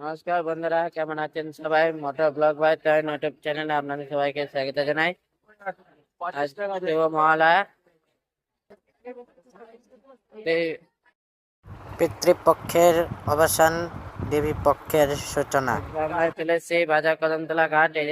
নমস্কার বন্ধুরা, কেমন আছেন সবাই? মোটর ব্লগ ভাই তাই ইউটিউব চ্যানেলে আপনাদের সবাইকে স্বাগত জানাই। মহালয়া। পিতৃপক্ষের অবসান দেবী পক্ষের সূচনা। আমরা চলে এসেছি বাজার কদমতলা ঘাট এই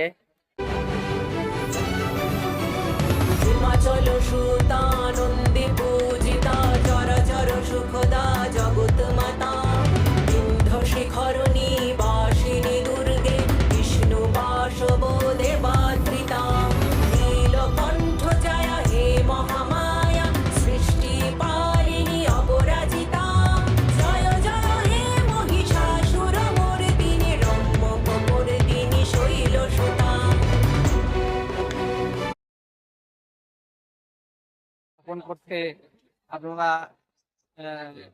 স্থাপন করতে আপনারা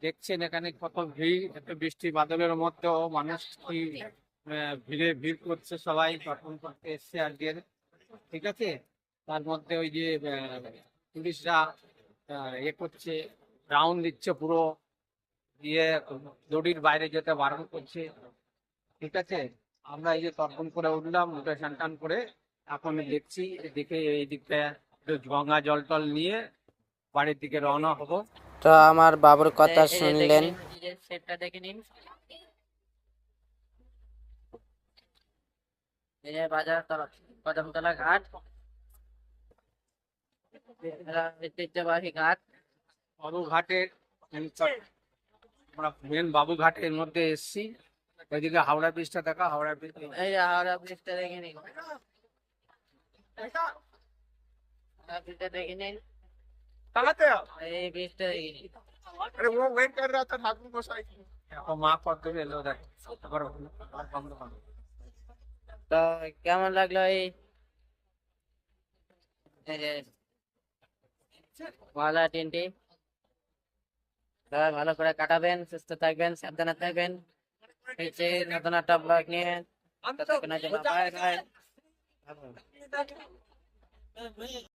দেখছেন এখানে কত ভিড়, এত বৃষ্টি বাদলের মধ্যেও মানুষ কি ভিড়ে ভিড় করছে সবাই তর্পণ করতে এসছে আজকের। ঠিক আছে? তার মধ্যে ওই যে পুলিশরা ইয়ে করছে রাউন্ড দিচ্ছে পুরো, দিয়ে দড়ির বাইরে যেতে বারণ করছে। ঠিক আছে? আমরা এই যে তর্পণ করে উঠলাম, উঠে স্নান করে, এখন দেখছি দেখে এই দিকটা গঙ্গা জল টল নিয়ে বাড়ির দিকে রওনা হব। তো আমার বাবুর কথা শুনলেন। সেটটা দেখে নিন। এই যে বাজার কদমতলা ঘাট। ঐতিহ্যবাহী ঘাট। বাবু ঘাটের আমরা মেন বাবু ঘাটের মধ্যে এসছি। ওইদিকে হাওড়া ব্রিজটা দেখা হাওড়া ব্রিজ এই হাওড়া ব্রিজটা দেখে নিন। ব্রিজটা দেখে নিন। মা কত এলো দেখ। তো কেমন লাগল এই? দিনটি সবাই ভালো করে কাটাবেন সুস্থ থাকবেন সাবধানে থাকবেন। নতুন একটা ব্লগ নিয়ে.